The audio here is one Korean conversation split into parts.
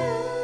음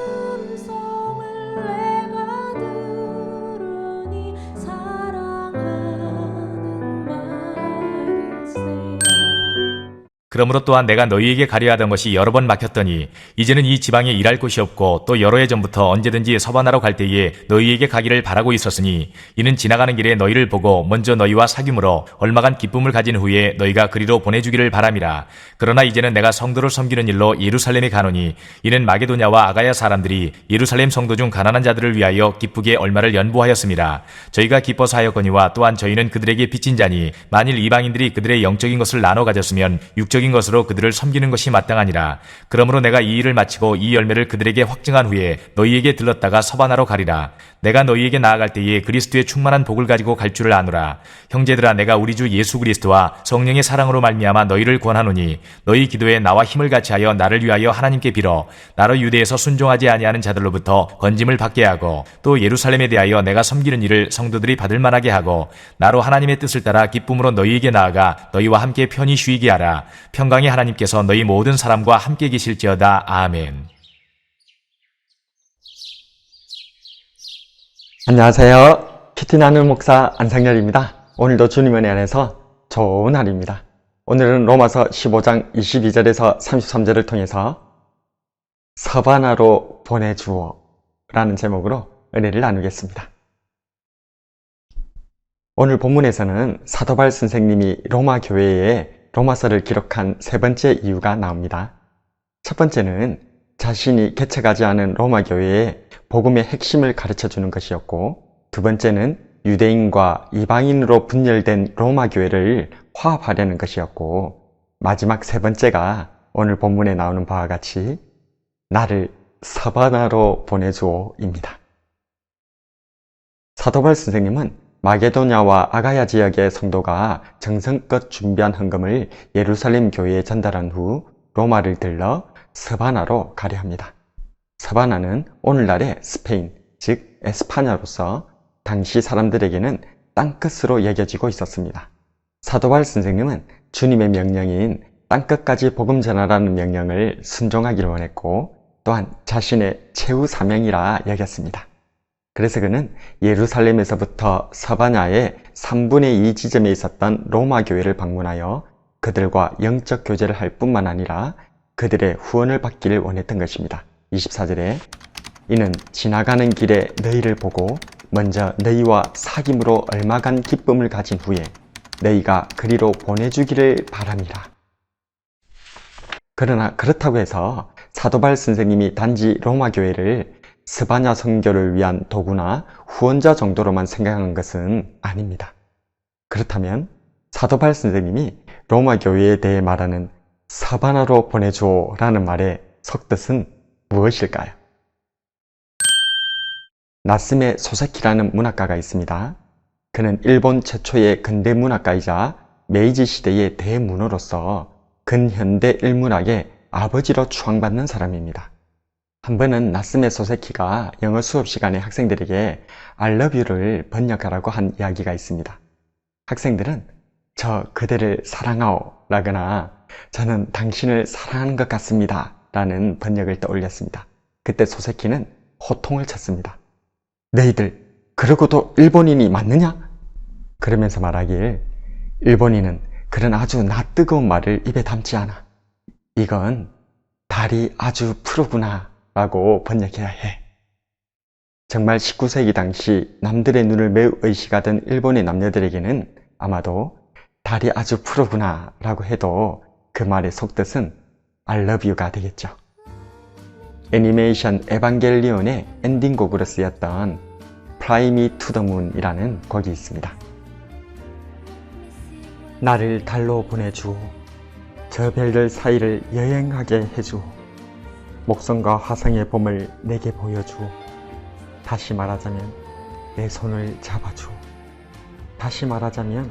그러므로 또한 내가 너희에게 가려 하던 것이 여러 번 막혔더니 이제는 이 지방에 일할 곳이 없고 또 여러 해 전부터 언제든지 서반하러 갈 때에 너희에게 가기를 바라고 있었으니 이는 지나가는 길에 너희를 보고 먼저 너희와 사귐으로 얼마간 기쁨을 가진 후에 너희가 그리로 보내주기를 바람이라. 그러나 이제는 내가 성도를 섬기는 일로 예루살렘에 가노니 이는 마게도냐와 아가야 사람들이 예루살렘 성도 중 가난한 자들을 위하여 기쁘게 얼마를 연보하였습니다 저희가 기뻐서 하였거니와 또한 저희는 그들에게 빚진 자니 만일 이방인들이 그들의 영적인 것을 나눠 가졌으면 육적인 것으로 그들을 섬기는 것이 마땅하니라. 그러므로 내가 이 일을 마치고 이 열매를 그들에게 확증한 후에 너희에게 들렀다가 서반하러 가리라. 내가 너희에게 나아갈 때에 그리스도의 충만한 복을 가지고 갈 줄을 아노라. 형제들아 내가 우리 주 예수 그리스도와 성령의 사랑으로 말미암아 너희를 권하노니 너희 기도에 나와 힘을 같이하여 나를 위하여 하나님께 빌어 나로 유대에서 순종하지 아니하는 자들로부터 건짐을 받게 하고 또 예루살렘에 대하여 내가 섬기는 일을 성도들이 받을 만하게 하고 나로 하나님의 뜻을 따라 기쁨으로 너희에게 나아가 너희와 함께 편히 쉬게 하라. 평강의 하나님께서 너희 모든 사람과 함께 계실지어다. 아멘. 안녕하세요. 피티나는 목사 안상열입니다. 오늘도 주님 은혜 안에서 좋은 날입니다. 오늘은 로마서 15장 22절에서 33절을 통해서 서바나로 보내주어 라는 제목으로 은혜를 나누겠습니다. 오늘 본문에서는 사도발 선생님이 로마 교회에 로마서를 기록한 세 번째 이유가 나옵니다. 첫 번째는 자신이 개척하지 않은 로마 교회에 복음의 핵심을 가르쳐 주는 것이었고, 두 번째는 유대인과 이방인으로 분열된 로마 교회를 화합하려는 것이었고, 마지막 세 번째가 오늘 본문에 나오는 바와 같이 나를 서바나로 보내주오입니다. 사도발 선생님은 마게도냐와 아가야 지역의 성도가 정성껏 준비한 헌금을 예루살렘 교회에 전달한 후 로마를 들러 서바나로 가려 합니다. 서바나는 오늘날의 스페인, 즉 에스파냐로서 당시 사람들에게는 땅끝으로 여겨지고 있었습니다. 사도발 선생님은 주님의 명령인 땅끝까지 복음 전하라는 명령을 순종하기를 원했고 또한 자신의 최후 사명이라 여겼습니다. 그래서 그는 예루살렘에서부터 서바냐의 3분의 2 지점에 있었던 로마 교회를 방문하여 그들과 영적 교제를 할 뿐만 아니라 그들의 후원을 받기를 원했던 것입니다. 24절에 이는 지나가는 길에 너희를 보고 먼저 너희와 사귐으로 얼마간 기쁨을 가진 후에 너희가 그리로 보내주기를 바람이라. 그러나 그렇다고 해서 사도발 선생님이 단지 로마 교회를 스바냐 선교를 위한 도구나 후원자 정도로만 생각한 것은 아닙니다. 그렇다면 사도발 선생님이 로마 교회에 대해 말하는 사바나로 보내줘 라는 말의 속뜻은 무엇일까요? 나스메 소세키라는 문학가가 있습니다. 그는 일본 최초의 근대 문학가이자 메이지 시대의 대문호로서 근현대 일문학의 아버지로 추앙받는 사람입니다. 한 번은 나스메 소세키가 영어 수업 시간에 학생들에게 I love you를 번역하라고 한 이야기가 있습니다. 학생들은 저 그대를 사랑하오 라거나 저는 당신을 사랑하는 것 같습니다 라는 번역을 떠올렸습니다. 그때 소세키는 호통을 쳤습니다. 너희들 그러고도 일본인이 맞느냐? 그러면서 말하길 일본인은 그런 아주 낯뜨거운 말을 입에 담지 않아. 이건 달이 아주 푸르구나 라고 번역해야 해. 정말 19세기 당시 남들의 눈을 매우 의식하던 일본의 남녀들에게는 아마도 달이 아주 푸르구나 라고 해도 그 말의 속뜻은 I love you가 되겠죠. 애니메이션 에반겔리온의 엔딩곡으로 쓰였던 Me to the Moon이라는 곡이 있습니다. 나를 달로 보내주오. 저 별들 사이를 여행하게 해주오. 목성과 화성의 봄을 내게 보여주오. 다시 말하자면 내 손을 잡아주오. 다시 말하자면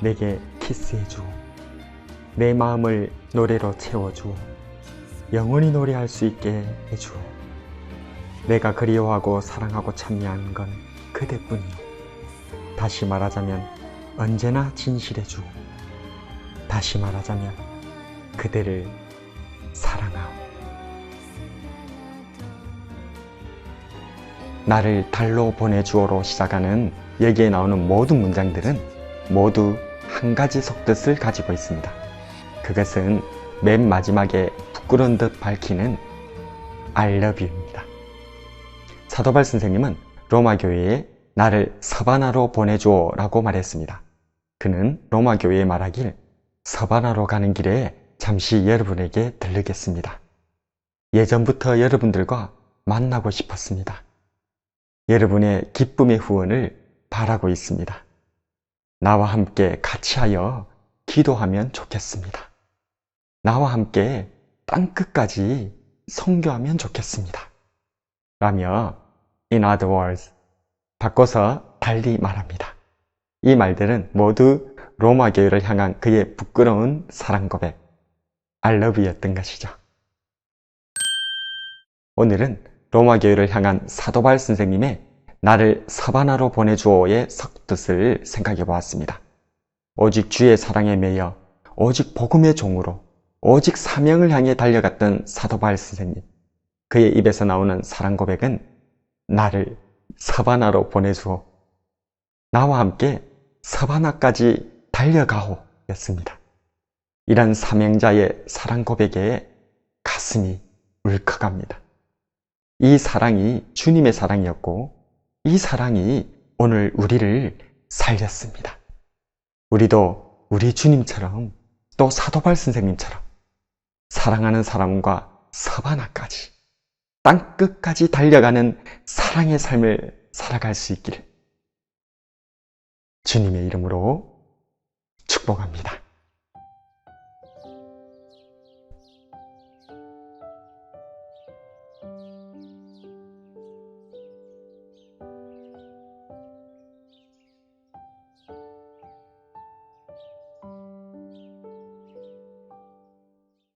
내게 키스해주오. 내 마음을 노래로 채워주오. 영원히 노래할 수 있게 해주오. 내가 그리워하고 사랑하고 참여하는 건 그대뿐이오. 다시 말하자면 언제나 진실해주오. 다시 말하자면 그대를 사랑 나를 달로 보내주어로 시작하는 여기에 나오는 모든 문장들은 모두 한 가지 속뜻을 가지고 있습니다. 그것은 맨 마지막에 부끄러운 듯 밝히는 I love you입니다. 사도발 선생님은 로마 교회에 나를 서바나로 보내주어 라고 말했습니다. 그는 로마 교회에 말하길 서바나로 가는 길에 잠시 여러분에게 들르겠습니다. 예전부터 여러분들과 만나고 싶었습니다. 여러분의 기쁨의 후원을 바라고 있습니다. 나와 함께 같이 하여 기도하면 좋겠습니다. 나와 함께 땅끝까지 성교하면 좋겠습니다. 라며 in other words 바꿔서 달리 말합니다. 이 말들은 모두 로마 교회를 향한 그의 부끄러운 사랑 고백 I love you였던 것이죠. 오늘은 로마 교회를 향한 사도발 선생님의 나를 사바나로 보내주어의 석뜻을 생각해 보았습니다. 오직 주의 사랑에 매여 오직 복음의 종으로 오직 사명을 향해 달려갔던 사도발 선생님. 그의 입에서 나오는 사랑 고백은 나를 사바나로 보내주어 나와 함께 사바나까지 달려가오 였습니다. 이런 사명자의 사랑 고백에 가슴이 울컥합니다. 이 사랑이 주님의 사랑이었고 이 사랑이 오늘 우리를 살렸습니다. 우리도 우리 주님처럼 또 사도발 선생님처럼 사랑하는 사람과 서바나까지 땅끝까지 달려가는 사랑의 삶을 살아갈 수 있기를 주님의 이름으로 축복합니다.